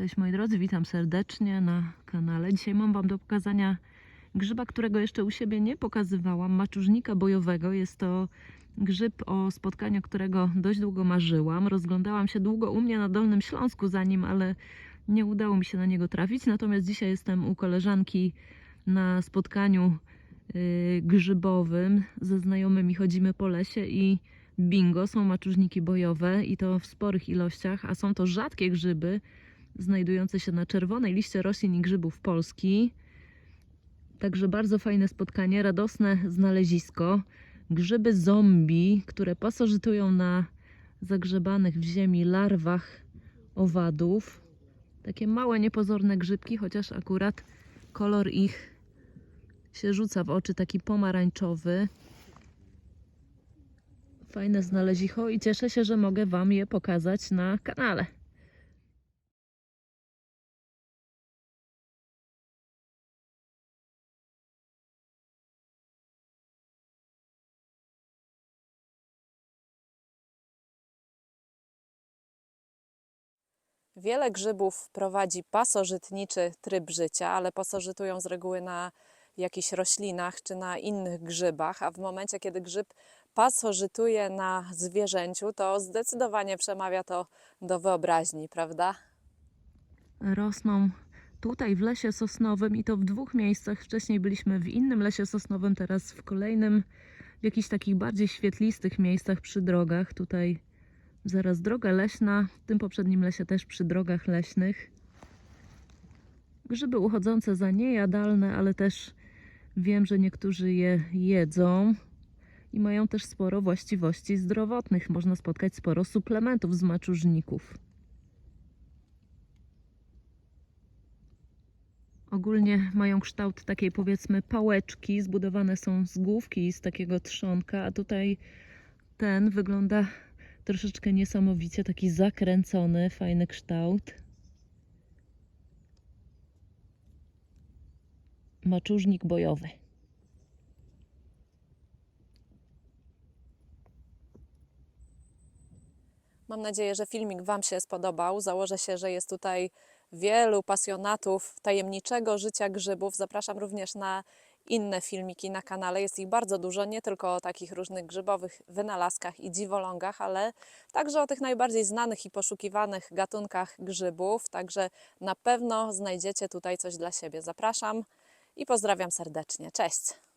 Cześć moi drodzy, witam serdecznie na kanale. Dzisiaj mam Wam do pokazania grzyba, którego jeszcze u siebie nie pokazywałam, maczużnika bojowego. Jest to grzyb, o spotkaniu którego dość długo marzyłam. Rozglądałam się długo u mnie na Dolnym Śląsku za nim, ale nie udało mi się na niego trafić. Natomiast dzisiaj jestem u koleżanki na spotkaniu yy, grzybowym. Ze znajomymi chodzimy po lesie i bingo, są maczużniki bojowe i to w sporych ilościach, a są to rzadkie grzyby, znajdujące się na czerwonej liście roślin i grzybów Polski. Także bardzo fajne spotkanie, radosne znalezisko. Grzyby zombie, które pasożytują na zagrzebanych w ziemi larwach owadów. Takie małe, niepozorne grzybki, chociaż akurat kolor ich się rzuca w oczy, taki pomarańczowy. Fajne znalezicho i cieszę się, że mogę Wam je pokazać na kanale. Wiele grzybów prowadzi pasożytniczy tryb życia, ale pasożytują z reguły na jakichś roślinach czy na innych grzybach, a w momencie, kiedy grzyb pasożytuje na zwierzęciu, to zdecydowanie przemawia to do wyobraźni, prawda? rosną tutaj w lesie sosnowym i to w dwóch miejscach. Wcześniej byliśmy w innym lesie sosnowym, teraz w kolejnym, w jakichś takich bardziej świetlistych miejscach przy drogach. Tutaj zaraz droga leśna, w tym poprzednim lesie też przy drogach leśnych. Grzyby uchodzące za niejadalne, ale też wiem, że niektórzy je jedzą i mają też sporo właściwości zdrowotnych. Można spotkać sporo suplementów z maczużników. Ogólnie mają kształt takiej powiedzmy pałeczki, zbudowane są z główki i z takiego trzonka, a tutaj ten wygląda troszeczkę niesamowicie, taki zakręcony, fajny kształt. Maczużnik bojowy. Mam nadzieję, że filmik Wam się spodobał. Założę się, że jest tutaj wielu pasjonatów tajemniczego życia grzybów. Zapraszam również na inne filmiki na kanale. Jest ich bardzo dużo, nie tylko o takich różnych grzybowych wynalazkach i dziwolągach, ale także o tych najbardziej znanych i poszukiwanych gatunkach grzybów. Także na pewno znajdziecie tutaj coś dla siebie. Zapraszam i pozdrawiam serdecznie. Cześć!